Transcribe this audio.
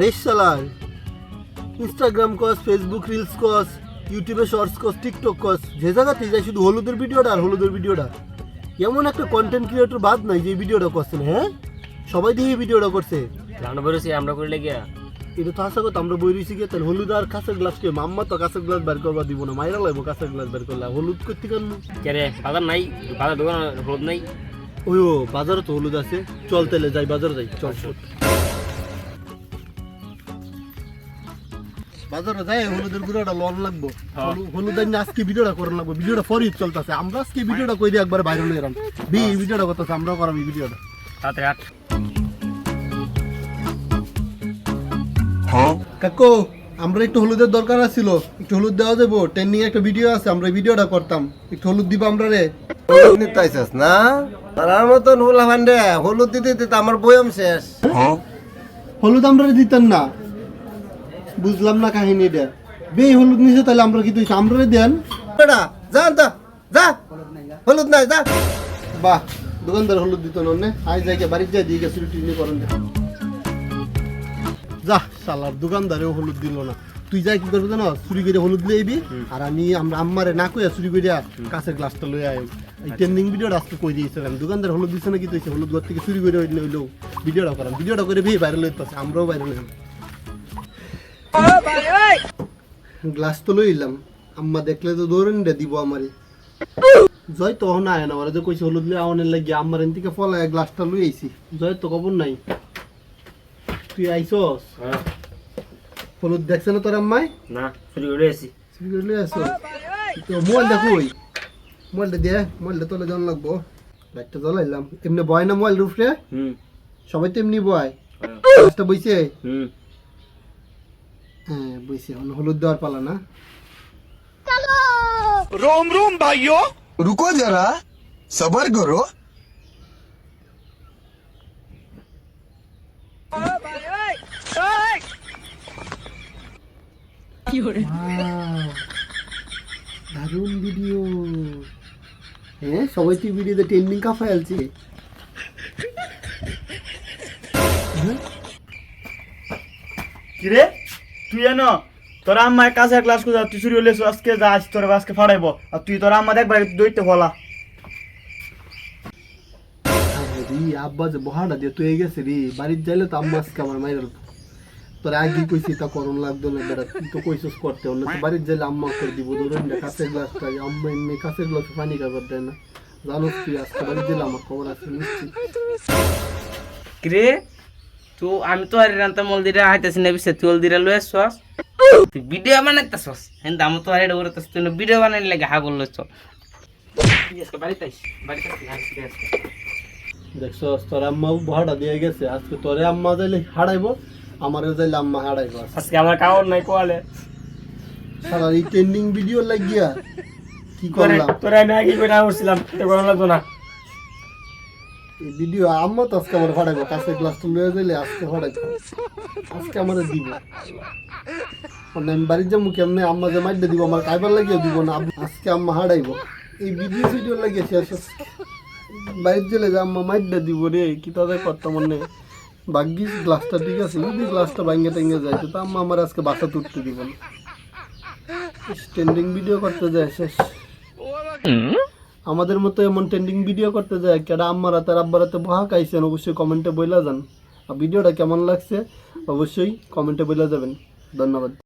শালার ইনস্টাগ্রাম কস Facebook reels কস ইউটিউবে শর্টস কস টিকটক কস যে জায়গাতে যাই শুধু হলুদের ভিডিওটা আর হলুদের ভিডিওটা এমন একটা কন্টেন্ট ক্রিয়েটর বাদ নাই যে ভিডিওটা করছে না হ্যাঁ? সবাই দিয়ে ভিডিওটা করছে। আমরা আমরা করলে গিয়া এটা তো আশা করতো আমরা বই রয়েছি গিয়ে তাহলে হলুদ আর কাঁচের গ্লাস কে? মাম্মা তো কাঁচের গ্লাস বের করবা দিব না মাইরা লাগবো কাঁচের গ্লাস বের করলে। হলুদ করতে কেন? কে রে বাজার নাই বাজার দোকান হলুদ নাই। ওই ও বাজারে তো হলুদ আছে। চল তাহলে যাই বাজারে যাই চল। চল বাজারে যাই হলুদের গুঁড়োটা লন লাগবো। হ্যাঁ। হলু- হলুদ আইন আজকে ভিডিওটা করার লাগবো। ভিডিওটা ফরি চলতেছে। আমরা আজকে ভিডিওটা কই দিয়ে একবার বাইরে নিয়ে এলাম। বি ভিডিওটা করতেছে আমরাও করাম এই ভিডিওটা। তাড়াতাড়ি আট। কাকু আমরা একটু হলুদের দরকার আছিল। একটু হলুদ দেওয়া যাব। ট্রেন্ডিং একটা ভিডিও আছে আমরা ভিডিওটা করতাম। একটু হলুদ দিবা আমরা রে। হলুদ নিতে না? তার মতন হলুদ দিতে দিতে আমার বয়ম শেষ। হলুদ আমরা দিতেন না। বুঝলাম না কাহিনী এটা। বে হলুদ নিছে তাহলে আমরা কি তুই আমরা দেন। বেটা যা তো যা। হলুদ নাই যা। বাহ দোকানদার হলুদ দিত না আজ যাই বাড়ির যাই দিয়ে গেছে রুটি নিয়ে করেন যা শালার দোকানদারেও হলুদ দিল না। তুই যাই কি করবি জানো? চুরি করে হলুদ লিয়ে আইবি আর আমি আমরা আম্মারে না কইয়া চুরি করে কাছের গ্লাসটা লই আই এই ট্রেন্ডিং ভিডিওটা আজকে কই দিয়েছিলাম দোকানদার হলুদ দিছে নাকি? তুই হলুদ ঘর থেকে চুরি করে হইলে ভিডিওটা করাম ভিডিওটা করে ভি ভাইরাল হইতে আমরাও ভাইরাল হইলাম গ্লাস তো লইলাম আম্মা দেখলে তো দৌড়েন রে দিব আমারে। জয় তো তখন আয় না ওরা যে কইছে হলুদ লিয়ে আওয়ানের লাগি আমার এন থেকে ফলায় গ্লাসটা লই আইছি। জয় তো খবর নাই। তুই আইছস? হ্যাঁ। হলুদ দেখছে না তোর আম্মাই? না চুরি করে এসি চুরি করে লই আসো তো মোবাইলটা কই? মোবাইলটা দে মোবাইলটা তোলে জন লাগবো। লাইটটা জ্বলাইলাম। এমনি বয় না মোবাইল রুফরে? হুম। সবাই তো এমনি বয়। হ্যাঁ। গ্লাসটা বইছে? হুম। হ্যাঁ হলুদ দেওয়ার পালা না। রোম রোম ভাইও রুকো যারা সবার করো। দারুণ ভিডিও হ্যাঁ সবাই তুই ভিডিওতে ট্রেন্ডিং কাফা ফেলছে কিরে? তুই এনো তোর আম্মায় কাছে ক্লাস করে তুই চুরি হলে আজকে যা আজ তোর আজকে ফাড়াইব। আর তুই তোর আম্মা দেখবার দইতে ফলা রি আব্বা যে দিয়ে তুই গেছে রে বাড়ির যাইলে তো আম্মা আজকে আমার তোর আগে কইছি তা করণ লাগতো না বেড়া তুই তো কইছিস করতে তো বাড়ির যাইলে আম্মা করে দিব ধরুন না কাছের গ্লাসটা আম্মা এমনি কাছের গ্লাস পানি খাবার দেয় না। জানোস তুই আজকে বাড়ির যাইলে আমার খবর আছে নিশ্চিত। কিরে? তো আমি তো আর রান্তা মলদিরা হাইতেছি না বিছে তুই অলদিরা লয়ে তুই ভিডিও বানাইতেছস? হেন দাম তো আর এটা উড়তেছ তুই ভিডিও বানাই লাগে বাড়িতে আইস বাড়িতে দেখছ তোর আম্মা বহাটা দিয়ে গেছে আজকে তোরে আম্মা যাইলে হারাইবো আমারও যাইলে আম্মা হারাইবো। আজকে আমার কাগজ নাই কোয়ালে। সারা এই ট্রেন্ডিং ভিডিও লাগিয়া কি করলাম? তোরে আমি আগে করে উঠছিলাম তো কোনো না। ভিডিও আম্মা তো আজকে আমার ফাটাইবো কাছে গ্লাসটা লয়ে গেলে আজকে ফাটাইবো আজকে আমার দিব। মানে আমি বাড়ির যাব কেমনে, আম্মা যে মাইডে দিব, আমার কাইবার লাগিয়ে দিব না আজকে আম্মা হারাইবো এই ভিডিও ভিডিও লাগিয়ে শেষ। বাড়ির গেলে যে আম্মা মাইডে দিব রে, কি তাদের করতাম মনে? ভাগ্যিস গ্লাসটা ঠিক আছে, যদি গ্লাসটা ভাঙ্গে টাঙ্গে যায়, তো আম্মা আমার আজকে বাসা তুলতে দিব না। স্ট্যান্ডিং ভিডিও করতে যায়, শেষ। আমাদের মতো এমন ট্রেন্ডিং ভিডিও করতে যায়, কেডা আম্মারা তার আব্বারাতে বহা খাইছেন, অবশ্যই কমেন্টে বইলা যান। আর ভিডিওটা কেমন লাগছে, অবশ্যই কমেন্টে বইলা যাবেন। ধন্যবাদ।